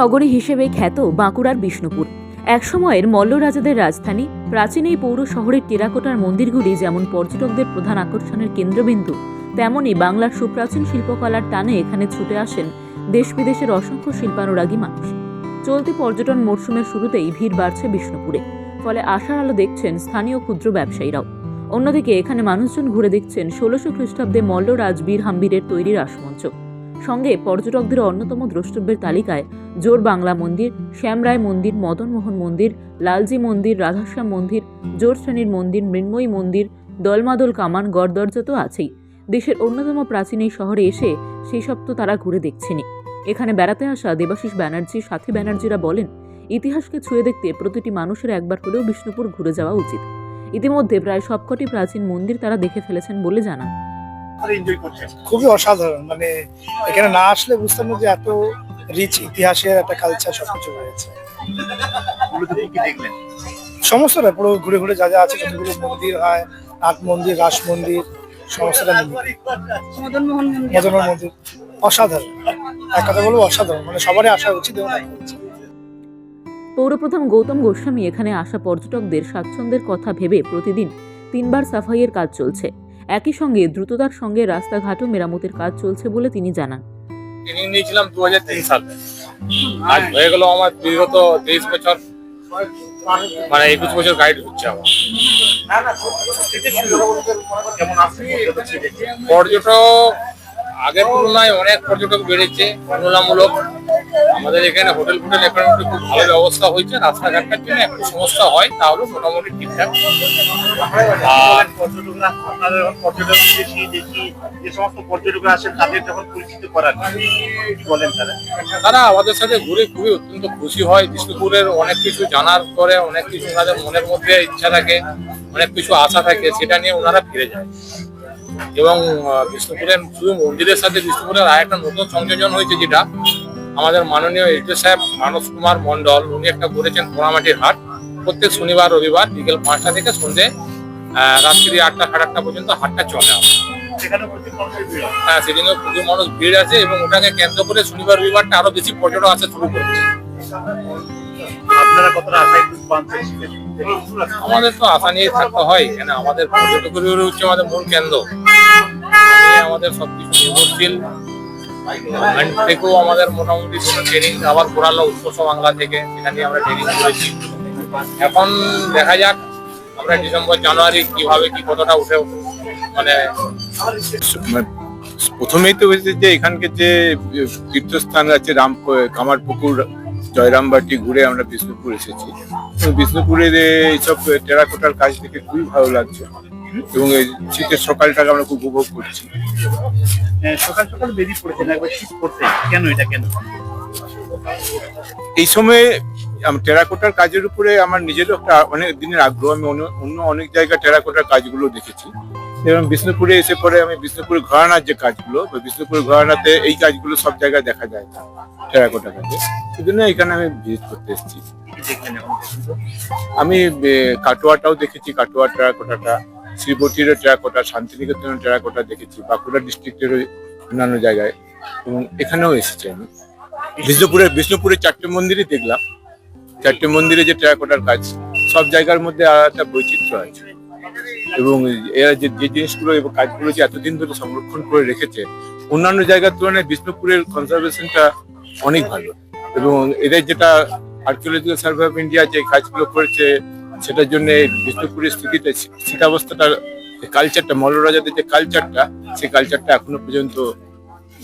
নগরী হিসেবে খ্যাত বাঁকুড়ার বিষ্ণুপুর। একসময়ের মল্ল রাজাদের রাজধানী, প্রাচীন এই পৌর শহরের টেরাকোটার মন্দিরগুলি যেমন পর্যটকদের প্রধান আকর্ষণের কেন্দ্রবিন্দু তেমনই বাংলার সুপ্রাচীন শিল্পকলার টানে এখানে ছুটে আসেন দেশ বিদেশের অসংখ্য শিল্পানুরাগী মানুষ। চলতি পর্যটন মরশুমের শুরুতেই ভিড় বাড়ছে বিষ্ণুপুরে, ফলে আশার আলো দেখছেন স্থানীয় ক্ষুদ্র ব্যবসায়ীরাও। অন্যদিকে এখানে মানুষজন ঘুরে দেখছেন ষোলোশো খ্রিস্টাব্দে মল্ল রাজবীর হাম্বিরের তৈরি রাসমঞ্চ সঙ্গে পর্যটকদের অন্যতম দ্রষ্টব্যের তালিকায় জোর বাংলা মন্দির শ্যামরায় মন্দির মদনমোহন মন্দির, লালজি মন্দির, রাধাশ্যাম মন্দির, জোর শ্রেণির মন্দির, মৃন্ময়ী মন্দির, দলমাদল কামান, গড়দরজা তো আছেই। দেশের অন্যতম প্রাচীন এই শহরে এসে সেই সব তো তারা ঘুরে দেখছেনি এখানে বেড়াতে আসা দেবাশিস ব্যানার্জি সাথী ব্যানার্জিরা বলেন, ইতিহাসকে ছুঁয়ে দেখতে প্রতিটি মানুষের একবার হলেও বিষ্ণুপুর ঘুরে যাওয়া উচিত। ইতিমধ্যে প্রায় সবকটি প্রাচীন মন্দির তারা দেখে ফেলেছেন বলে জানান। এনজয় করছেন খুবই অসাধারণ মানে এখানে না আসলে বুঝতাম না যে এত রিচ ইতিহাসের একটা কালচার সবকিছু রয়েছে। দেখলেন? সমস্তটা পুরো ঘুরে ঘুরে যা যা আছে যতগুলো মন্দির হয় নাট মন্দির রাস মন্দির সমস্তটা মন্দির। মদন মন্দির অসাধারণ। এক কথা বলব অসাধারণ মানে সবারই আসা উচিত এবং পৌরপ্রধান গৌতম গোস্বামী এখানে আসা পর্যটকদের স্বাচ্ছন্দ্যের কথা ভেবে প্রতিদিন তিনবার সাফাইয়ের কাজ চলছে। একই সঙ্গে দ্রুততার সঙ্গে রাস্তাঘাটও মেরামতের কাজ চলছে বলে তিনি জানান। ট্রেনিং নিয়েছিলাম দু হাজার তিন সালে। আজ হয়ে গেল আমার বিগত তেইশ বছর। মানে একুশ বছর গাইড হচ্ছে আমার। পর্যটক আগের তুলনায় অনেক পর্যটক বেড়েছে, তুলনামূলক। আমাদের এখানে হোটেল ফোটেল এখানে খুব ভালো ব্যবস্থা হয়েছে রাস্তাঘাটটার জন্য একটু সমস্যা হয় তাহলে মোটামুটি ঠিকঠাক। আর পর্যটকরা আপনাদের যখন পর্যটক বেশি দেখি যে সমস্ত পর্যটকরা আসেন তাদের যখন পরিচিত করার বলেন তারা? তারা আমাদের সাথে ঘুরে খুবই অত্যন্ত খুশি হয়। বিষ্ণুপুরের অনেক কিছু জানার পরে অনেক কিছু ওনাদের মনের মধ্যে ইচ্ছা থাকে অনেক কিছু আশা থাকে সেটা নিয়ে ওনারা ফিরে যায়। এবং বিষ্ণুপুরের শুধু মন্দিরের সাথে বিষ্ণুপুরের আর একটা নতুন সংযোজন হয়েছে যেটা আমাদের মাননীয় এইচ সাহেব মানস কুমার মন্ডল উনি একটা করেছেন পোড়ামাটির হাট। প্রত্যেক শনিবার রবিবার বিকেল পাঁচটা থেকে সন্ধে রাত্রি আটটা সাড়ে আটটা পর্যন্ত হাটটা চলে হয়। সেদিনও প্রচুর মানুষ ভিড় আছে এবং ওটাকে কেন্দ্র করে শনিবার রবিবারটা আরও বেশি পর্যটক আসা শুরু করছে আমাদের তো আশা নিয়ে থাকতে হয় কেন আমাদের পর্যটকের হচ্ছে আমাদের মূল কেন্দ্র। আমাদের সবকিছু নির্ভরশীল। থেকেও আমাদের মোটামুটি ট্রেনিং আবার করালো উৎকর্ষ বাংলা থেকে সেটা নিয়ে আমরা ট্রেনিং করেছি। এখন দেখা যাক আমরা ডিসেম্বর, জানুয়ারি কীভাবে কি কতটা উঠে মানে মানে প্রথমেই তো হয়েছে যে এখানকার যে তীর্থস্থান আছে, রাম, কামারপুকুর, জয়রামবাটি ঘুরে আমরা বিষ্ণুপুর এসেছি। বিষ্ণুপুরের এইসব টেরাকোটার কাজ দেখে খুবই ভালো লাগছে। এবং এই শীতের সকালটাকে আমরা খুব উপভোগ করছি। সকাল সকাল বেরিয়ে পড়েছেন একবার শীত পড়তে। কেন এটা কেন? এই সময়ে আম- টেরাকোটার কাজের উপরে আমার নিজেরও একটা অনেক দিনের আগ্রহ। আমি অন্য অনেক জায়গায় টেরাকোটার কাজগুলো দেখেছি। এবং বিষ্ণুপুরে এসে পরে আমি বিষ্ণুপুর ঘরানার যে কাজগুলো বা বিষ্ণুপুর ঘরানাতে এই কাজগুলো সব জায়গায় দেখা যায় না টেরাকোটা কাজে। সেই জন্য এখানে আমি ভিজিট করতে এসেছি। আমি কাটোয়াটাও দেখেছি কাটোয়া টেরাকোটাটা। শ্রীবতীর টেরাকোটা, শান্তিনিকেতনের টেরাকোটা দেখেছি, বাঁকুড়া ডিস্ট্রিক্টের অন্যান্য জায়গায়। এবং এখানেও এসেছি আমি। বিষ্ণুপুরের বিষ্ণুপুরের চারটে মন্দিরই দেখলাম। চারটে মন্দিরে যে টেরাকোটার কাজ, সব জায়গার মধ্যে একটা বৈচিত্র্য আছে। এবং এরা যে যে জিনিসগুলো এবং কাজগুলো যে এতদিন ধরে সংরক্ষণ করে রেখেছে, অন্যান্য জায়গার তুলনায় বিষ্ণুপুরের কনজারভেশনটা অনেক ভালো। এবং এদের যেটা আর্কিওলজিক্যাল সার্ভে অফ ইন্ডিয়া যে কাজগুলো করেছে সেটার জন্য বিষ্ণুপুরের স্থিতিটা স্থিতাবস্থাটা কালচারটা মল্ল রাজাদের যে কালচারটা সেই কালচারটা এখনও পর্যন্ত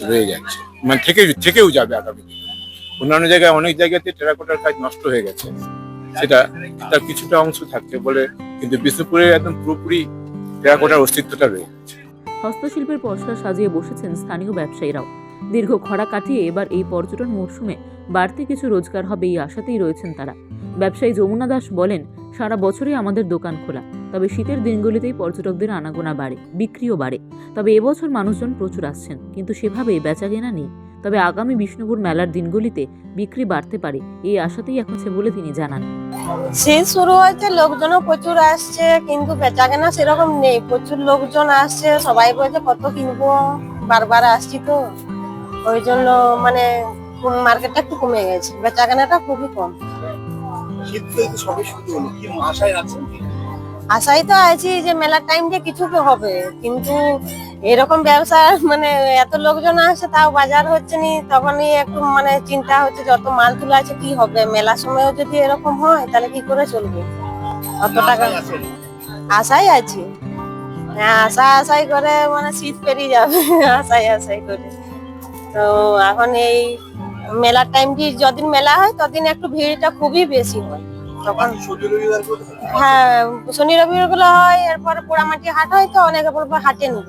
রয়ে যাচ্ছে। মানে থেকে থেকেও যাবে আগামী দিনে। অন্যান্য জায়গায়, অনেক জায়গাতে টেরাকোটার কাজ নষ্ট হয়ে গেছে। সেটা তার কিছুটা অংশ থাকছে বলে কিন্তু বিষ্ণুপুরে একদম পুরোপুরি টেরাকোটার অস্তিত্বটা রয়ে গেছে। হস্তশিল্পের পসরা সাজিয়ে বসেছেন স্থানীয় ব্যবসায়ীরাও। দীর্ঘ খরা কাটিয়ে এবার এই পর্যটন মরশুমে বাড়তি কিছু রোজগার হবে এই আশাতেই রয়েছেন তারা। ব্যবসায়ী যমুনা দাস বলেন, সারা বছরই আমাদের দোকান খোলা, তবে শীতের দিনগুলিতেই পর্যটকদের আনাগোনা বাড়ে, বিক্রিও বাড়ে। তবে এবছর মানুষজন প্রচুর আসছেন, কিন্তু সেভাবে বেচাকেনা নেই। তবে আগামী বিষ্ণুপুর মেলার দিনগুলিতে বিক্রি বাড়তে পারে, এই আশাতেই এখন বলে তিনি জানান। শীত শুরু হয়েছে, লোকজনও প্রচুর আসছে, কিন্তু বেচাকেনা সেরকম নেই। প্রচুর লোকজন আসছে, সবাই বলছে, কত কিনবো? বারবার আসছি তো। ওই জন্য মানে মার্কেটটা একটু কমে গেছে বেচা কেনাটা খুবই কম। আশাই তো আছি যে মেলার টাইম দিয়ে কিছু তো হবে কিন্তু এরকম ব্যবসা মানে এত লোকজন আসছে তাও বাজার হচ্ছে নি তখনই একটু মানে চিন্তা হচ্ছে যত মাল তোলা আছে কি হবে? মেলার সময়ও যদি এরকম হয় তাহলে কি করে চলবে? অত টাকা আশাই আছি। হ্যাঁ আশা আশাই করে মানে শীত পেরিয়ে যাবে আশাই আশাই করে। তো এখন এই মেলার টাইম দিয়ে যদিন মেলা হয় ততদিন একটু ভিড়টা খুবই বেশি হয়। তখন করে হ্যাঁ শনি রবিবারগুলো হয় এরপর পোড়ামাটি হাট হয় তো অনেকে বলব হাটে নেব।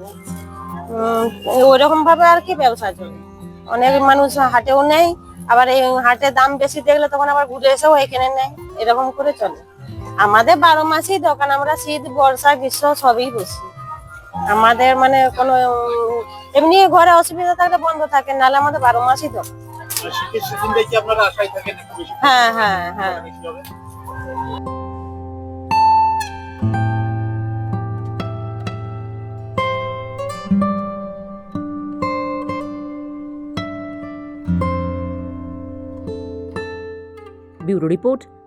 ওইরকম ভাবে আর কি ব্যবসা চলে। অনেক মানুষ হাটেও নেয় আবার এই হাটে দাম বেশি দেখলে তখন আবার ঘুরে এসেও এখানে নেয় এরকম করে চলে। আমাদের বারো মাসেই দোকান আমরা শীত বর্ষা গ্রীষ্ম সবই বসি আমাদের মানে কোনো উম, এমনি ঘরে অসুবিধা থাকলে বন্ধ থাকে নাহলে আমাদের বারো মাসই তো। হ্যাঁ হ্যাঁ হ্যাঁ। Bureau report